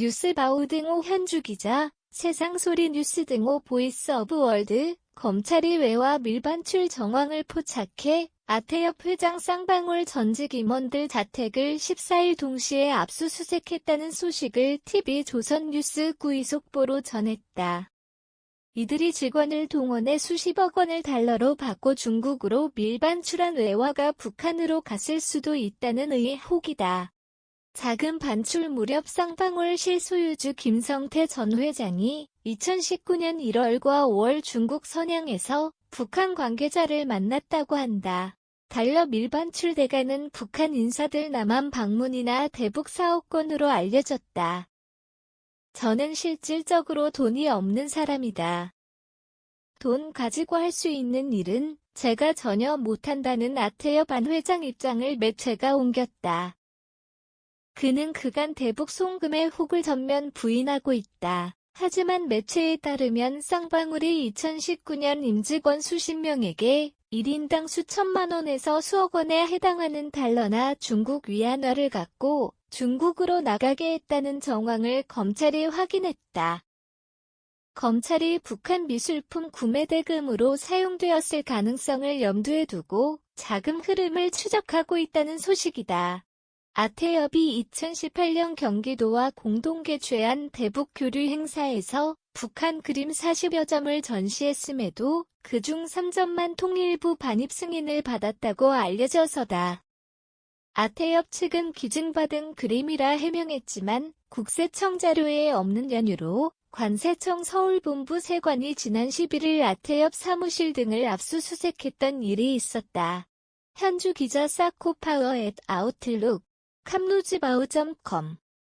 뉴스바우 등호 현주 기자, 세상소리 뉴스 등호 보이스 오브 월드, 검찰이 외화 밀반출 정황을 포착해 아태엽 회장 쌍방울 전직 임원들 자택을 14일 동시에 압수수색했다는 소식을 TV조선뉴스 구이속보로 전했다. 이들이 직원을 동원해 수십억 원을 달러로 받고 중국으로 밀반출한 외화가 북한으로 갔을 수도 있다는 의혹이다. 작은 반출 무렵 쌍방울 실소유주 김성태 전 회장이 2019년 1월과 5월 중국 선양에서 북한 관계자를 만났다고 한다. 달러 밀반출 대가는 북한 인사들 남한 방문이나 대북 사업권으로 알려졌다. 저는 실질적으로 돈이 없는 사람이다. 돈 가지고 할 수 있는 일은 제가 전혀 못한다는 아태엽 안 회장 입장을 매체가 옮겼다. 그는 그간 대북 송금의 혹을 전면 부인하고 있다. 하지만 매체에 따르면 쌍방울이 2019년 임직원 수십 명에게 1인당 수천만 원에서 수억 원에 해당하는 달러나 중국 위안화를 갖고 중국으로 나가게 했다는 정황을 검찰이 확인했다. 검찰이 북한 미술품 구매 대금으로 사용되었을 가능성을 염두에 두고 자금 흐름을 추적하고 있다는 소식이다. 아태엽이 2018년 경기도와 공동 개최한 대북 교류 행사에서 북한 그림 40여 점을 전시했음에도 그중 3점만 통일부 반입 승인을 받았다고 알려져서다. 아태엽 측은 기증받은 그림이라 해명했지만 국세청 자료에 없는 연유로 관세청 서울본부 세관이 지난 11일 아태엽 사무실 등을 압수수색했던 일이 있었다. 현주 기자 사코파워 앳 아웃룩 캄루즈바우.com